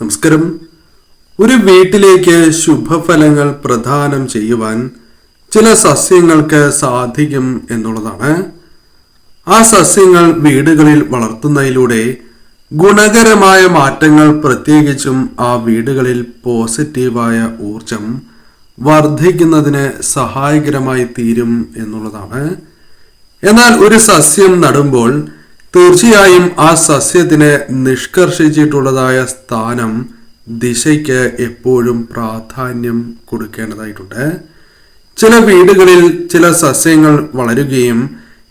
നമസ്കാരം. ഒരു വീട്ടിലേക്ക് ശുഭഫലങ്ങൾ പ്രദാനം ചെയ്യുവാൻ ചില സസ്യങ്ങൾക്ക് സാധിക്കും എന്നുള്ളതാണ്. ആ സസ്യങ്ങൾ വീടുകളിൽ വളർത്തുന്നതിലൂടെ ഗുണകരമായ മാറ്റങ്ങൾ പ്രത്യേകിച്ചും ആ വീടുകളിൽ പോസിറ്റീവായ ഊർജം വർദ്ധിക്കുന്നതിന് സഹായകരമായി തീരും എന്നുള്ളതാണ്. എന്നാൽ ഒരു സസ്യം നടുമ്പോൾ തീർച്ചയായും ആ സസ്യത്തിന് നിഷ്കർഷിച്ചിട്ടുള്ളതായ സ്ഥാനം ദിശയ്ക്ക് എപ്പോഴും പ്രാധാന്യം കൊടുക്കേണ്ടതായിട്ടുണ്ട്. ചില വീടുകളിൽ ചില സസ്യങ്ങൾ വളരുകയും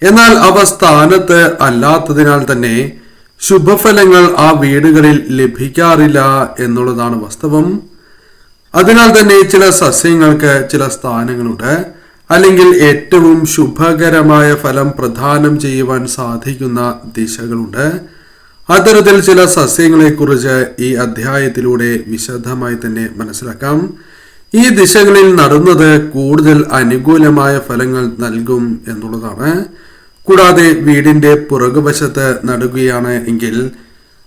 എന്നാൽ അവ സ്ഥാനത്ത് അല്ലാത്തതിനാൽ തന്നെ ശുഭഫലങ്ങൾ ആ വീടുകളിൽ ലഭിക്കാറില്ല എന്നുള്ളതാണ് വാസ്തവം. അതിനാൽ തന്നെ ചില സസ്യങ്ങൾക്ക് ചില സ്ഥാനങ്ങളുണ്ട്. അല്ലെങ്കിൽ ഏറ്റവും ശുഭകരമായ ഫലം പ്രദാനം ചെയ്യുവാൻ സാധിക്കുന്ന ദിശകളുണ്ട്. അത്തരത്തിൽ ചില സസ്യങ്ങളെക്കുറിച്ച് ഈ അധ്യായത്തിലൂടെ വിശദമായി തന്നെ മനസ്സിലാക്കാം. ഈ ദിശകളിൽ നടുന്നത് കൂടുതൽ അനുകൂലമായ ഫലങ്ങൾ നൽകും എന്നുള്ളതാണ്. കൂടാതെ വീടിന്റെ പുറകുവശത്ത് നടുകയാണ് എങ്കിൽ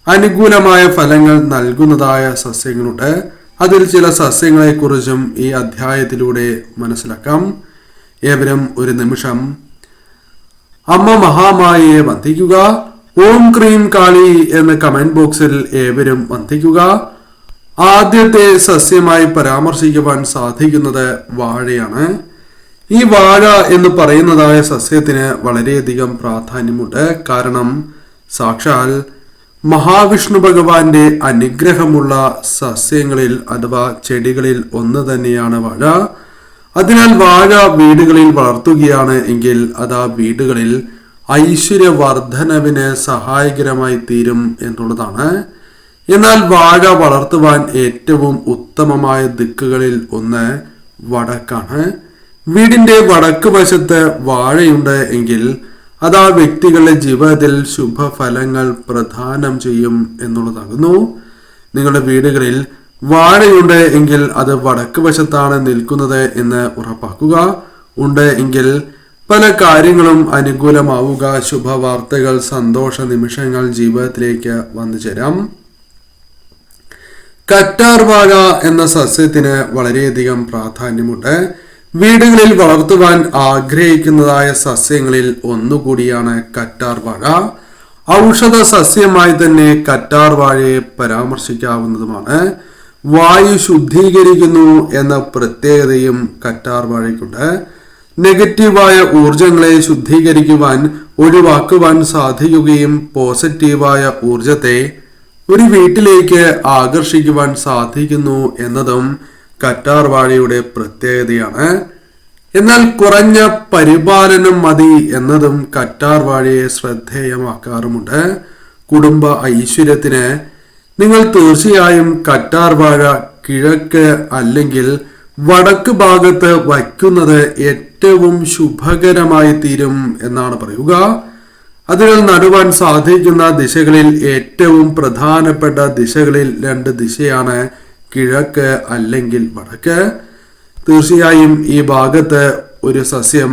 അനുകൂലമായ ഫലങ്ങൾ നൽകുന്നതായ സസ്യങ്ങളുണ്ട്. അതിൽ ചില സസ്യങ്ങളെക്കുറിച്ചും ഈ അധ്യായത്തിലൂടെ മനസ്സിലാക്കാം. ഏവരും ഒരു നിമിഷം. അമ്മ മഹാമായയെ വന്ദിക്കുക. ഓം ക്രീം കാളി എന്ന കമന്റ് ബോക്സിൽ ഏവരും വന്ദിക്കുക. ആദ്യത്തെ സസ്യമായി പരാമർശിക്കുവാൻ സാധിക്കുന്നത് വാഴയാണ്. ഈ വാഴ എന്ന് പറയുന്നതായ സസ്യത്തിന് വളരെയധികം പ്രാധാന്യമുണ്ട്. കാരണം സാക്ഷാൽ മഹാവിഷ്ണു ഭഗവാന്റെ അനുഗ്രഹമുള്ള സസ്യങ്ങളിൽ അഥവാ ചെടികളിൽ ഒന്ന് തന്നെയാണ് വാഴ. അതിനാൽ വാഴ വീടുകളിൽ വളർത്തുകയാണ് എങ്കിൽ അത് ആ വീടുകളിൽ ഐശ്വര്യവർദ്ധനവിന് സഹായകരമായി തീരും എന്നുള്ളതാണ്. എന്നാൽ വാഴ വളർത്തുവാൻ ഏറ്റവും ഉത്തമമായ ദിക്കുകളിൽ ഒന്ന് വടക്കാണ്. വീടിന്റെ വടക്ക് വശത്ത് വാഴയുണ്ട് എങ്കിൽ അത് ആ വ്യക്തികളുടെ ജീവിതത്തിൽ ശുഭഫലങ്ങൾ പ്രദാനം ചെയ്യും എന്നുള്ളതാകുന്നു. നിങ്ങളുടെ വീടുകളിൽ വാഴയുണ്ട് എങ്കിൽ അത് വടക്ക് വശത്താണ് നിൽക്കുന്നത് എന്ന് ഉറപ്പാക്കുക. ഉണ്ട് എങ്കിൽ പല കാര്യങ്ങളും അനുകൂലമാവുക. ശുഭവാർത്തകൾ സന്തോഷ നിമിഷങ്ങൾ ജീവിതത്തിലേക്ക് വന്നു ചേരാം. കറ്റാർവാഴ എന്ന സസ്യത്തിന് വളരെയധികം പ്രാധാന്യമുണ്ട്. വീടുകളിൽ വളർത്തുവാൻ ആഗ്രഹിക്കുന്നതായ സസ്യങ്ങളിൽ ഒന്നുകൂടിയാണ് കറ്റാർവാഴ ഔഷധ സസ്യമായി തന്നെ കറ്റാർവാഴയെ പരാമർശിക്കാവുന്നതുമാണ്. വായു ശുദ്ധീകരിക്കുന്നു എന്ന പ്രത്യേകതയും കറ്റാർ വാഴയ്ക്കുണ്ട്. നെഗറ്റീവായ ഊർജങ്ങളെ ശുദ്ധീകരിക്കുവാൻ ഒഴിവാക്കുവാൻ സാധിക്കുകയും പോസിറ്റീവായ ഊർജത്തെ ഒരു വീട്ടിലേക്ക് ആകർഷിക്കുവാൻ സാധിക്കുന്നു എന്നതും കറ്റാർ വാഴയുടെ പ്രത്യേകതയാണ്. എന്നാൽ കുറഞ്ഞ പരിപാലനം മതി എന്നതും കറ്റാർ വാഴയെ ശ്രദ്ധേയമാക്കാറുമുണ്ട്. കുടുംബ ഐശ്വര്യത്തിന് നിങ്ങൾ തീർച്ചയായും കറ്റാർ വാഴ കിഴക്ക് അല്ലെങ്കിൽ വടക്ക് ഭാഗത്ത് വയ്ക്കുന്നത് ഏറ്റവും ശുഭകരമായി തീരും എന്നാണ് പറയുക. അതിൽ നടുവാൻ സാധിക്കുന്ന ദിശകളിൽ ഏറ്റവും പ്രധാനപ്പെട്ട ദിശകളിൽ രണ്ട് ദിശയാണ് കിഴക്ക് അല്ലെങ്കിൽ വടക്ക്. തീർച്ചയായും ഈ ഭാഗത്ത് ഒരു സസ്യം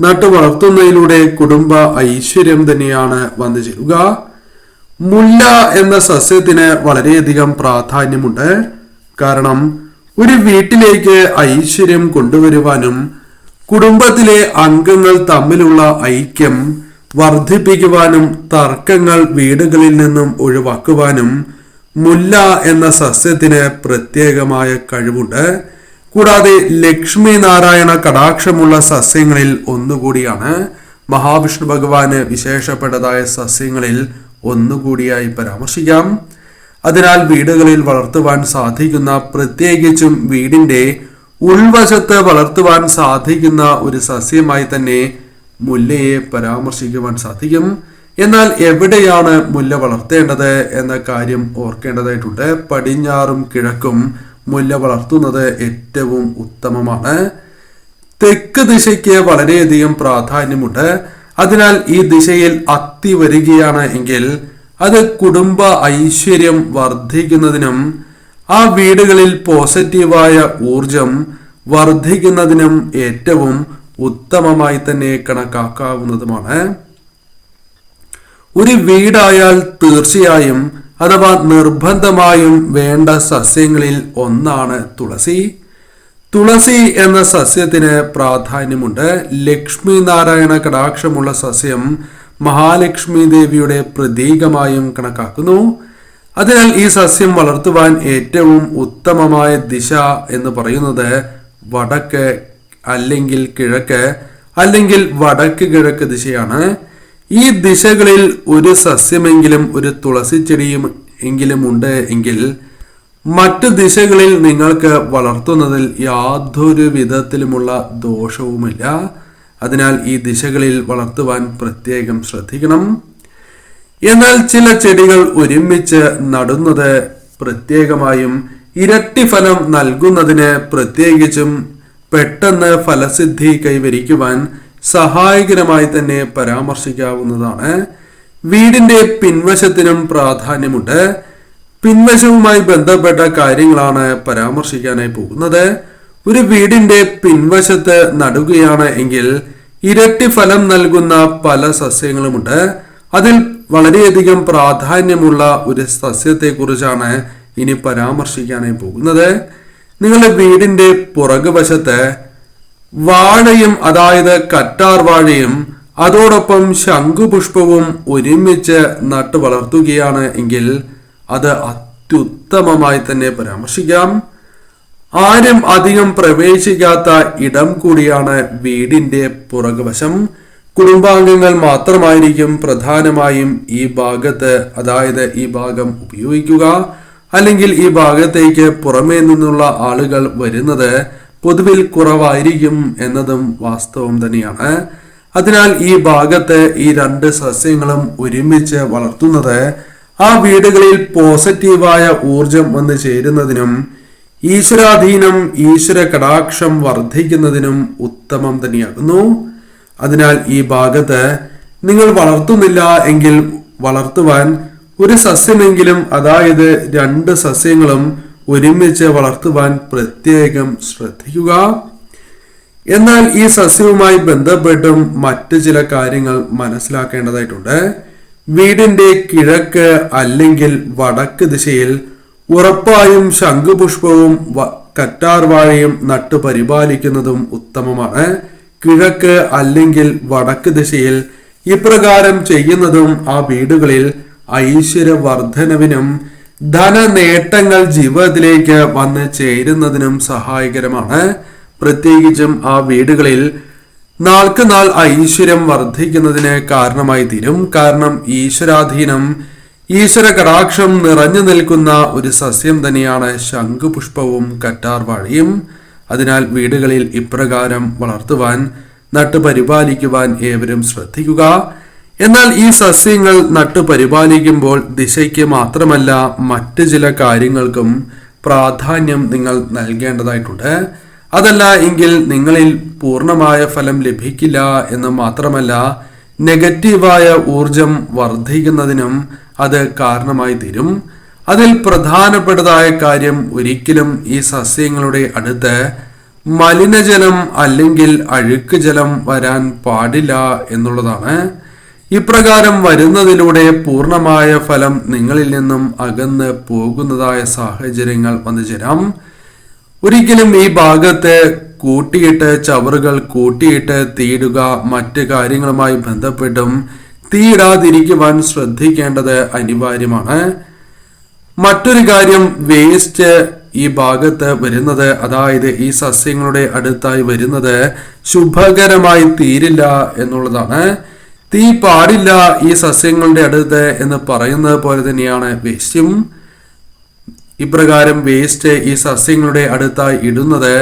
നട്ടു വളർത്തുന്നതിലൂടെ കുടുംബ ഐശ്വര്യം തന്നെയാണ് വന്നു ചേരുക മുല്ല എന്ന സസ്യത്തിന് വളരെയധികം പ്രാധാന്യമുണ്ട്. കാരണം ഒരു വീട്ടിലേക്ക് ഐശ്വര്യം കൊണ്ടുവരുവാനും കുടുംബത്തിലെ അംഗങ്ങൾ തമ്മിലുള്ള ഐക്യം വർദ്ധിപ്പിക്കുവാനും തർക്കങ്ങൾ വീടുകളിൽ നിന്നും ഒഴിവാക്കുവാനും മുല്ല എന്ന സസ്യത്തിന് പ്രത്യേകമായ കഴിവുണ്ട്. കൂടാതെ ലക്ഷ്മി നാരായണ കടാക്ഷമുള്ള സസ്യങ്ങളിൽ ഒന്നുകൂടിയാണ്. മഹാവിഷ്ണു ഭഗവാന് വിശേഷപ്പെട്ടതായ സസ്യങ്ങളിൽ ഒന്നുകൂടിയായി പരാമർശിക്കാം. അതിനാൽ വീടുകളിൽ വളർത്തുവാൻ സാധിക്കുന്ന പ്രത്യേകിച്ചും വീടിന്റെ ഉൾവശത്ത് വളർത്തുവാൻ സാധിക്കുന്ന ഒരു സസ്യമായി തന്നെ മുല്ലയെ പരാമർശിക്കുവാൻ സാധിക്കും. എന്നാൽ എവിടെയാണ് മുല്ല വളർത്തേണ്ടത് എന്ന കാര്യം ഓർക്കേണ്ടതായിട്ടുണ്ട്. പടിഞ്ഞാറും കിഴക്കും മുല്ല വളർത്തുന്നത് ഏറ്റവും ഉത്തമമാണ്. തെക്ക് ദിശയ്ക്ക് വളരെയധികം പ്രാധാന്യമുണ്ട്. അതിനാൽ ഈ ദിശയിൽ അത്തി വരികയാണ് എങ്കിൽ അത് കുടുംബ ഐശ്വര്യം വർദ്ധിക്കുന്നതിനും ആ വീടുകളിൽ പോസിറ്റീവായ ഊർജം വർദ്ധിക്കുന്നതിനും ഏറ്റവും ഉത്തമമായി തന്നെ കണക്കാക്കാവുന്നതുമാണ്. ഒരു വീടായാൽ തീർച്ചയായും അഥവാ നിർബന്ധമായും വേണ്ട സസ്യങ്ങളിൽ ഒന്നാണ് തുളസി. തുളസി എന്ന സസ്യത്തിന് പ്രാധാന്യമുണ്ട്. ലക്ഷ്മി നാരായണ കടാക്ഷമുള്ള സസ്യം മഹാലക്ഷ്മി ദേവിയുടെ പ്രതീകമായും കണക്കാക്കുന്നു. അതിനാൽ ഈ സസ്യം വളർത്തുവാൻ ഏറ്റവും ഉത്തമമായ ദിശ എന്ന് പറയുന്നത് വടക്ക് അല്ലെങ്കിൽ കിഴക്ക് അല്ലെങ്കിൽ വടക്ക് കിഴക്ക് ദിശയാണ്. ഈ ദിശകളിൽ ഒരു സസ്യമെങ്കിലും ഒരു തുളസി ചെടിയും എങ്കിലും ഉണ്ട് എങ്കിൽ മറ്റു ദിശകളിൽ നിങ്ങൾക്ക് വളർത്തുന്നതിൽ യാതൊരു വിധത്തിലുമുള്ള ദോഷവുമില്ല. അതിനാൽ ഈ ദിശകളിൽ വളർത്തുവാൻ പ്രത്യേകം ശ്രദ്ധിക്കണം. എന്നാൽ ചില ചെടികൾ ഒരുമിച്ച് നടുന്നത് പ്രത്യേകമായും ഇരട്ടി ഫലം നൽകുന്നതിന് പ്രത്യേകിച്ചും പെട്ടെന്ന് ഫലസിദ്ധി കൈവരിക്കുവാൻ സഹായകരമായി തന്നെ പരാമർശിക്കാവുന്നതാണ്. വീടിന്റെ പിൻവശത്തിനും പ്രാധാന്യമുണ്ട്. പിൻവശവുമായി ബന്ധപ്പെട്ട കാര്യങ്ങളാണ് പരാമർശിക്കാനായി പോകുന്നത്. ഒരു വീടിന്റെ പിൻവശത്ത് നടുകയാണ് എങ്കിൽ ഇരട്ടി ഫലം നൽകുന്ന പല സസ്യങ്ങളുമുണ്ട്. അതിൽ വളരെയധികം പ്രാധാന്യമുള്ള ഒരു സസ്യത്തെ കുറിച്ചാണ് ഇനി പരാമർശിക്കാനായി പോകുന്നത്. നിങ്ങളുടെ വീടിന്റെ പുറകുവശത്ത് വാഴയും അതായത് കറ്റാർ വാഴയും അതോടൊപ്പം ശംഖുപുഷ്പവും ഒരുമിച്ച് നട്ടു വളർത്തുകയാണ് എങ്കിൽ അത് അത്യുത്തമമായി തന്നെ പരാമർശിക്കാം. ആരും അധികം പ്രവേശിക്കാത്ത ഇടം കൂടിയാണ് വീടിന്റെ പുറകുവശം കുടുംബാംഗങ്ങൾ മാത്രമായിരിക്കും പ്രധാനമായും ഈ ഭാഗത്ത് അതായത് ഈ ഭാഗം ഉപയോഗിക്കുക. അല്ലെങ്കിൽ ഈ ഭാഗത്തേക്ക് പുറമേ നിന്നുള്ള ആളുകൾ വരുന്നത് പൊതുവിൽ കുറവായിരിക്കും എന്നതും വാസ്തവം തന്നെയാണ്. അതിനാൽ ഈ ഭാഗത്ത് ഈ രണ്ട് സസ്യങ്ങളും ഒരുമിച്ച് വളർത്തുന്നത് ആ വീടുകളിൽ പോസിറ്റീവായ ഊർജം വന്ന് ചേരുന്നതിനും ഈശ്വരാധീനം ഈശ്വര കടാക്ഷം വർദ്ധിക്കുന്നതിനും ഉത്തമം തന്നെയാകുന്നു. അതിനാൽ ഈ ഭാഗത്ത് നിങ്ങൾ വളർത്തുന്നില്ല എങ്കിൽ വളർത്തുവാൻ ഒരു സസ്യമെങ്കിലും അതായത് രണ്ട് സസ്യങ്ങളും ഒരുമിച്ച് വളർത്തുവാൻ പ്രത്യേകം ശ്രദ്ധിക്കുക. എന്നാൽ ഈ സസ്യവുമായി ബന്ധപ്പെട്ടും മറ്റു ചില കാര്യങ്ങൾ മനസ്സിലാക്കേണ്ടതായിട്ടുണ്ട്. വീടിന്റെ കിഴക്ക് അല്ലെങ്കിൽ വടക്ക് ദിശയിൽ ഉറപ്പായും ശംഖുപുഷ്പവും കറ്റാർവാഴയും നട്ടു പരിപാലിക്കുന്നതും ഉത്തമമാണ്. കിഴക്ക് അല്ലെങ്കിൽ വടക്ക് ദിശയിൽ ഇപ്രകാരം ചെയ്യുന്നതും ആ വീടുകളിൽ ഐശ്വര്യവർദ്ധനവിനും ധനനേട്ടങ്ങൾ ജീവിതത്തിലേക്ക് വന്ന് ചേരുന്നതിനും സഹായകരമാണ്. പ്രത്യേകിച്ചും ആ വീടുകളിൽ നാൾക്ക് നാൾ ഐശ്വര്യം വർദ്ധിക്കുന്നതിന് കാരണമായി തീരും. കാരണം ഈശ്വരാധീനം ഈശ്വര കടാക്ഷം നിറഞ്ഞു നിൽക്കുന്ന ഒരു സസ്യം തന്നെയാണ് ശംഖുപുഷ്പവും കറ്റാർവാഴയും. അതിനാൽ വീടുകളിൽ ഇപ്രകാരം വളർത്തുവാൻ നട്ടുപരിപാലിക്കുവാൻ ഏവരും ശ്രദ്ധിക്കുക. എന്നാൽ ഈ സസ്യങ്ങൾ നട്ടുപരിപാലിക്കുമ്പോൾ ദിശയ്ക്ക് മാത്രമല്ല മറ്റു ചില കാര്യങ്ങൾക്കും പ്രാധാന്യം നിങ്ങൾ നൽകേണ്ടതായിട്ടുണ്ട്. അതല്ല എങ്കിൽ നിങ്ങളിൽ പൂർണമായ ഫലം ലഭിക്കില്ല എന്ന് മാത്രമല്ല നെഗറ്റീവായ ഊർജം വർദ്ധിക്കുന്നതിനും അത് കാരണമായി തീരും. അതിൽ പ്രധാനപ്പെട്ടതായ കാര്യം ഒരിക്കലും ഈ സസ്യങ്ങളുടെ അടുത്ത് മലിനജലം അല്ലെങ്കിൽ അഴുക്ക് ജലം വരാൻ പാടില്ല എന്നുള്ളതാണ്. ഇപ്രകാരം വരുന്നതിലൂടെ പൂർണമായ ഫലം നിങ്ങളിൽ നിന്നും അകന്ന് പോകുന്നതായ സാഹചര്യങ്ങൾ വന്നു ചേരാം. ഒരിക്കലും ഈ ഭാഗത്ത് കൂട്ടിയിട്ട് ചവറുകൾ കൂട്ടിയിട്ട് തീയിടുക മറ്റ് കാര്യങ്ങളുമായി ബന്ധപ്പെട്ടും തീയിടാതിരിക്കുവാൻ ശ്രദ്ധിക്കേണ്ടത് അനിവാര്യമാണ്. മറ്റൊരു കാര്യം വേസ്റ്റ് ഈ ഭാഗത്ത് വരുന്നത് അതായത് ഈ സസ്യങ്ങളുടെ അടുത്തായി വരുന്നത് ശുഭകരമായി തീരില്ല എന്നുള്ളതാണ്. തീ പാടില്ല ഈ സസ്യങ്ങളുടെ അടുത്ത് എന്ന് പറയുന്നത് പോലെ തന്നെയാണ് വേസ്റ്റും. ഇപ്രകാരം വേസ്റ്റ് ഈ സസ്യങ്ങളുടെ അടുത്തായി ഇടുന്നത്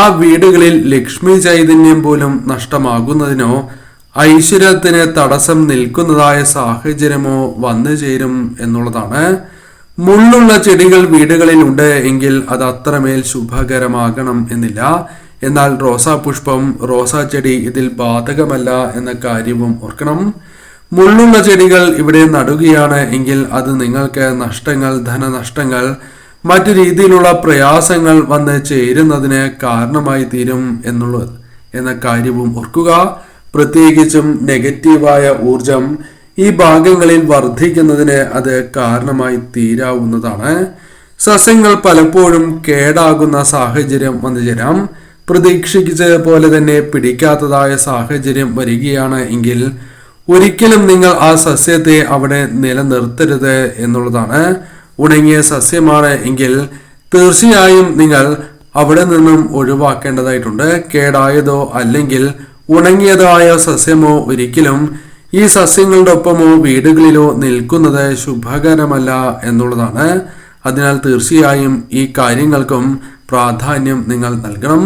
ആ വീടുകളിൽ ലക്ഷ്മി ചൈതന്യം പോലും നഷ്ടമാകുന്നതിനോ ഐശ്വര്യത്തിന് തടസ്സം നിൽക്കുന്നതായ സാഹചര്യമോ വന്നു ചേരും എന്നുള്ളതാണ്. മുള്ളുള്ള ചെടികൾ വീടുകളിൽ ഉണ്ട് എങ്കിൽ അത് അത്രമേൽ ശുഭകരമാകണം എന്നില്ല. എന്നാൽ റോസാ പുഷ്പം റോസാ ചെടി ഇതിൽ ബാധകമല്ല എന്ന കാര്യവും ഓർക്കണം. മുള്ളുള്ള ചെടികൾ ഇവിടെ നടുകയാണ് എങ്കിൽ അത് നിങ്ങൾക്ക് നഷ്ടങ്ങൾ ധനനഷ്ടങ്ങൾ മറ്റു രീതിയിലുള്ള പ്രയാസങ്ങൾ വന്ന് ചേരുന്നതിന് കാരണമായി തീരും എന്നുള്ളത് എന്ന കാര്യവും ഓർക്കുക. പ്രത്യേകിച്ചും നെഗറ്റീവായ ഊർജം ഈ ഭാഗങ്ങളിൽ വർദ്ധിക്കുന്നതിന് അത് കാരണമായി തീരാവുന്നതാണ്. സസ്യങ്ങൾ പലപ്പോഴും കേടാകുന്ന സാഹചര്യം വന്നു ചേരാം. പ്രതീക്ഷിച്ചതുപോലെ തന്നെ പിടിക്കാത്തതായ സാഹചര്യം വരികയാണ് എങ്കിൽ ഒരിക്കലും നിങ്ങൾ ആ സസ്യത്തെ അവിടെ നിലനിർത്തരുത് എന്നുള്ളതാണ് ഉണങ്ങിയ സസ്യമാണ് എങ്കിൽ തീർച്ചയായും നിങ്ങൾ അവിടെ നിന്നും ഒഴിവാക്കേണ്ടതായിട്ടുണ്ട്. കേടായതോ അല്ലെങ്കിൽ ഉണങ്ങിയതായ സസ്യമോ ഒരിക്കലും ഈ സസ്യങ്ങളുടെ ഒപ്പമോ വീടുകളിലോ നിൽക്കുന്നത് ശുഭകരമല്ല എന്നുള്ളതാണ്. അതിനാൽ തീർച്ചയായും ഈ കാര്യങ്ങൾക്കും പ്രാധാന്യം നിങ്ങൾ നൽകണം.